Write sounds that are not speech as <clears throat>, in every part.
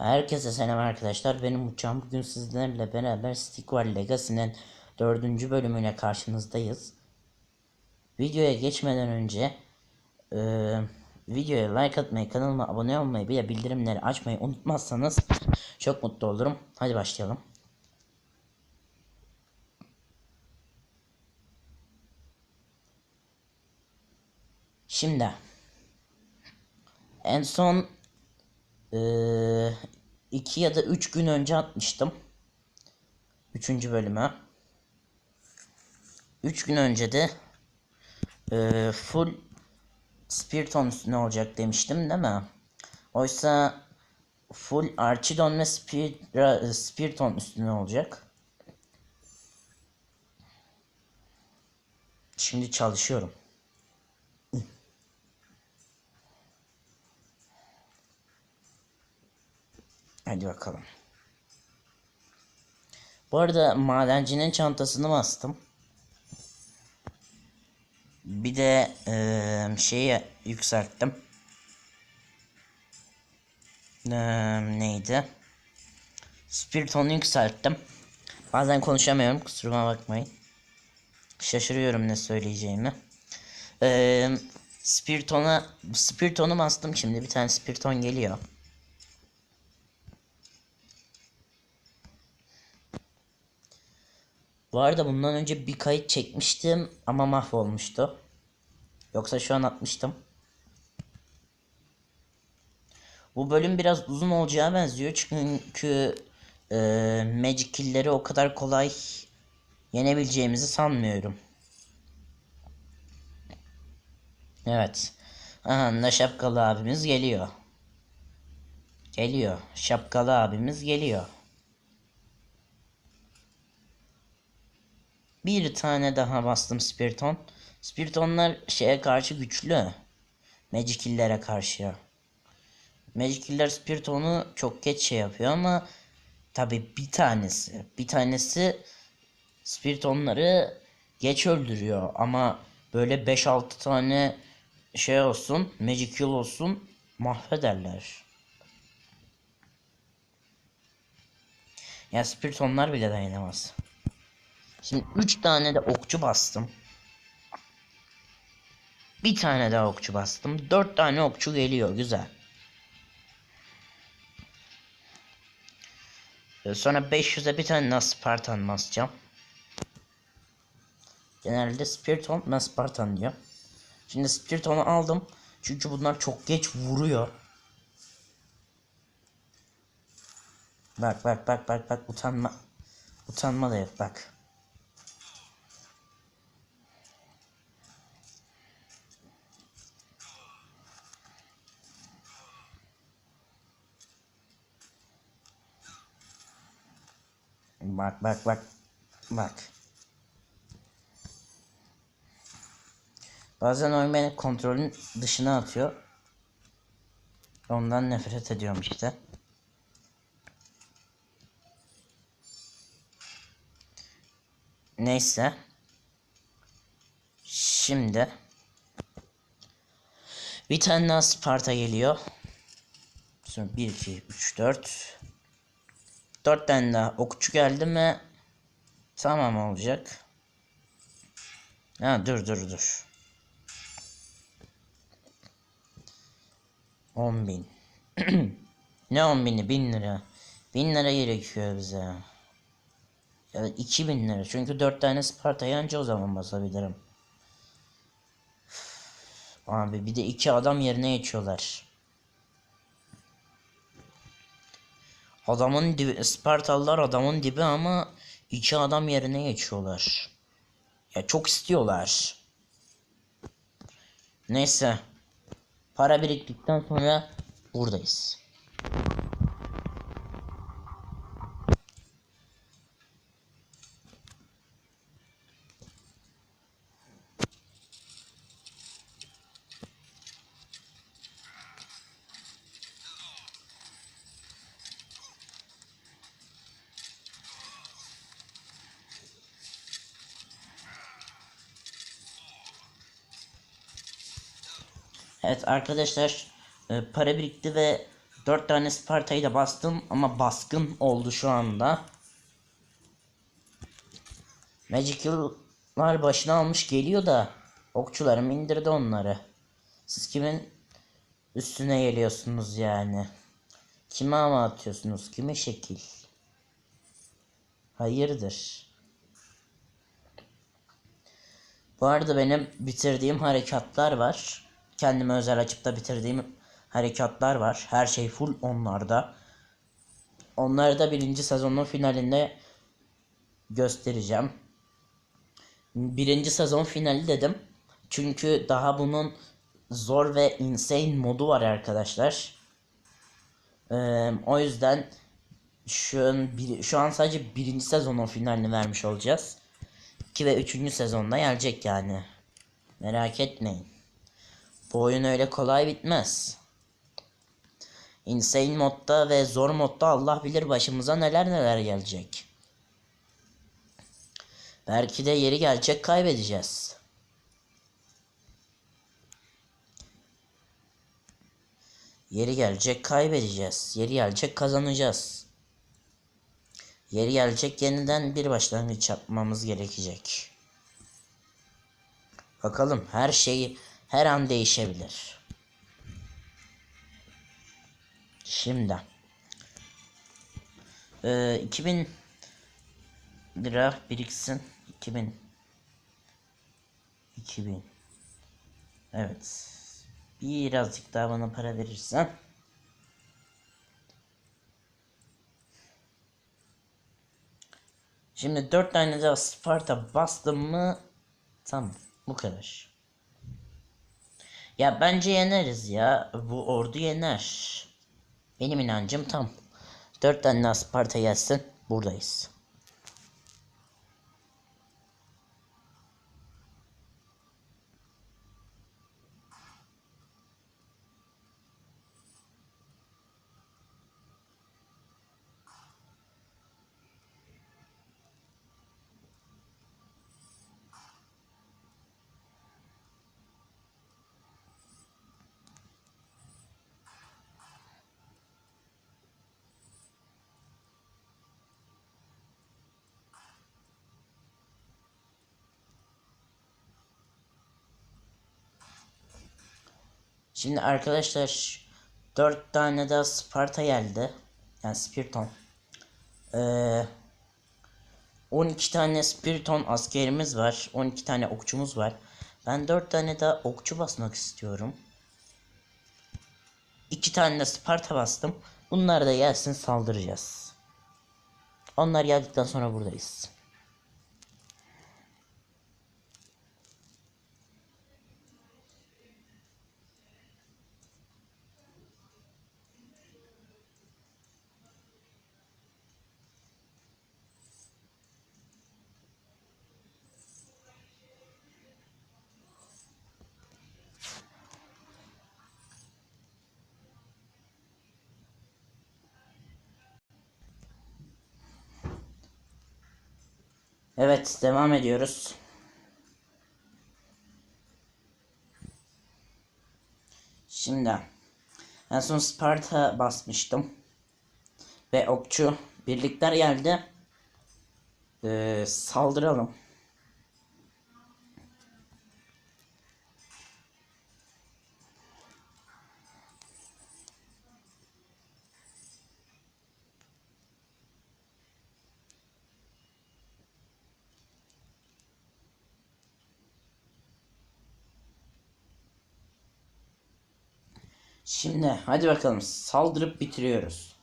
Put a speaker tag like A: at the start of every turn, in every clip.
A: Herkese selam arkadaşlar. Benim uçağım bugün sizlerle beraber Stickwar Legacy'nin 4. bölümüyle karşınızdayız. Videoya geçmeden önce e, videoya like atmayı, kanalıma abone olmayı ve bildirimleri açmayı unutmazsanız çok mutlu olurum. Hadi başlayalım. Şimdi en son e, 2 ya da 3 gün önce atmıştım. 3. bölüme. 3 gün önce de e, full Spiriton üstüne olacak demiştim değil mi? Oysa full Archidon ve Spira, e, Spiriton üstüne olacak. Şimdi çalışıyorum. Hadi bakalım. Bu arada madencinin çantasını bastım. Bir de eee şeyi yükselttim. Eee, neydi? Spiriton'u yükselttim. Bazen konuşamıyorum kusuruma bakmayın. Şaşırıyorum ne söyleyeceğimi. Eee Spiriton'a Spiriton'u bastım şimdi bir tane Spiriton geliyor. Bu arada bundan önce bir kayıt çekmiştim ama mahvolmuştu. Yoksa şu an atmıştım. Bu bölüm biraz uzun olacağı benziyor çünkü e, Magic Kill'leri o kadar kolay yenebileceğimizi sanmıyorum. Evet. Aha da şapkalı abimiz geliyor. Geliyor. Şapkalı abimiz geliyor. Bir tane daha bastım Spiriton. Spiritonlar şeye karşı güçlü. Magicillere karşı. Magiciller Spiriton'u çok geç şey yapıyor ama tabi bir tanesi. Bir tanesi Spiritonları geç öldürüyor ama böyle 5-6 tane şey olsun, Magic olsun mahvederler. Ya Spiritonlar bile dayanamaz. Şimdi 3 tane de okçu bastım. Bir tane daha okçu bastım. 4 tane okçu geliyor. Güzel. Ee, Sonra 500'e bir tane daha Spartan basacağım. Genelde Spiriton ben Spartan diyor. Şimdi Spiriton'u aldım. Çünkü bunlar çok geç vuruyor. Bak bak bak bak bak utanma. Utanma da yok bak. Bak bak bak. Bak. Bazen oyun beni kontrolün dışına atıyor. Ondan nefret ediyorum işte. Neyse. Şimdi bir tane daha Sparta geliyor. Sonra 1 2 3 4 4 tane daha okçu geldi mi tamam olacak. Ha dur dur dur. 10 bin. <clears throat> ne 10 bini? 1000 lira. 1000 lira gerekiyor bize. Ya da 2000 lira. Çünkü 4 tane Sparta'yı anca o zaman basabilirim. Abi bir de iki adam yerine geçiyorlar. Adamın dibi, Spartalılar adamın dibi ama iki adam yerine geçiyorlar. Ya çok istiyorlar. Neyse. Para biriktikten sonra buradayız. Evet arkadaşlar e, para birikti ve Dört tane Sparta'yı da bastım ama baskın oldu şu anda. Magical'lar başına almış geliyor da okçularım indirdi onları. Siz kimin üstüne geliyorsunuz yani? Kime ama atıyorsunuz? Kime şekil? Hayırdır? Bu arada benim bitirdiğim harekatlar var. Kendime özel açıp da bitirdiğim harekatlar var. Her şey full onlarda. Onları da birinci sezonun finalinde göstereceğim. Birinci sezon finali dedim. Çünkü daha bunun zor ve insane modu var arkadaşlar. Ee, o yüzden şu an, bir, şu an sadece birinci sezonun finalini vermiş olacağız. 2 ve 3. sezonda gelecek yani. Merak etmeyin. Bu oyun öyle kolay bitmez. Insane modda ve zor modda Allah bilir başımıza neler neler gelecek. Belki de yeri gelecek kaybedeceğiz. Yeri gelecek kaybedeceğiz. Yeri gelecek kazanacağız. Yeri gelecek yeniden bir başlangıç yapmamız gerekecek. Bakalım her şey her an değişebilir. Şimdi. Ee, 2000 lira biriksin. 2000 2000 Evet. Birazcık daha bana para verirsen. Şimdi dört tane daha Sparta bastım mı? Tamam. Bu kadar. Ya bence yeneriz ya. Bu ordu yener. Benim inancım tam. Dört tane daha Sparta gelsin. Buradayız. Şimdi arkadaşlar 4 tane daha Sparta geldi. Yani Spiriton. Ee, 12 tane Spiriton askerimiz var. 12 tane okçumuz var. Ben 4 tane daha okçu basmak istiyorum. 2 tane de Sparta bastım. Bunlar da gelsin saldıracağız. Onlar geldikten sonra buradayız. Evet devam ediyoruz. Şimdi en son Sparta basmıştım. Ve okçu birlikler geldi. Ee, saldıralım. Şimdi hadi bakalım saldırıp bitiriyoruz.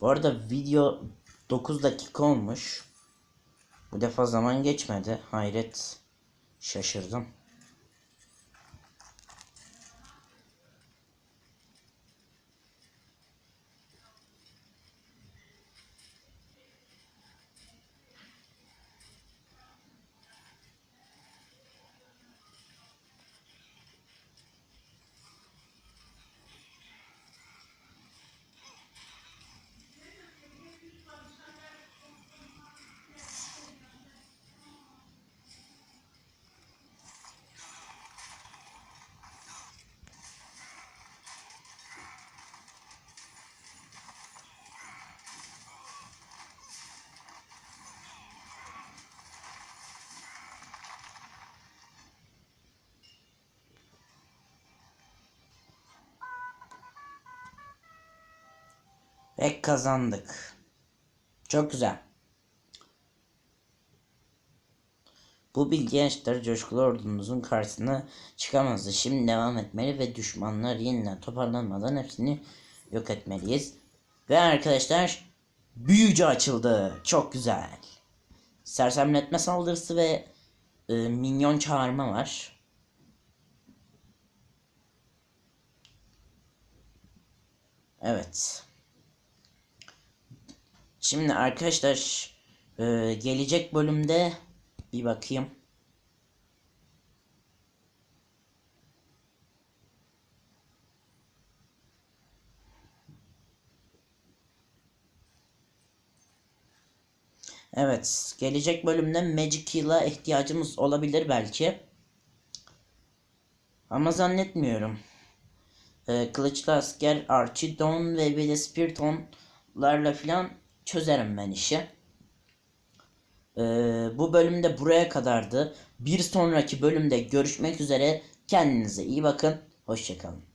A: Bu arada video 9 dakika olmuş. Bu defa zaman geçmedi. Hayret. Şaşırdım. Ek kazandık. Çok güzel. Bu bilgi gençler coşkulu ordumuzun karşısına çıkamazdı. Şimdi devam etmeli ve düşmanlar yeniden toparlanmadan hepsini yok etmeliyiz. Ve arkadaşlar büyücü açıldı. Çok güzel. Sersemletme saldırısı ve e, minyon çağırma var. Evet. Şimdi arkadaşlar e, gelecek bölümde bir bakayım. Evet, gelecek bölümde Magic Heal'a ihtiyacımız olabilir belki. Ama zannetmiyorum. Ee, kılıçlı asker Archidon ve bir de Spiritonlarla filan çözerim ben işi. Ee, bu bölümde buraya kadardı. Bir sonraki bölümde görüşmek üzere. Kendinize iyi bakın. Hoşçakalın.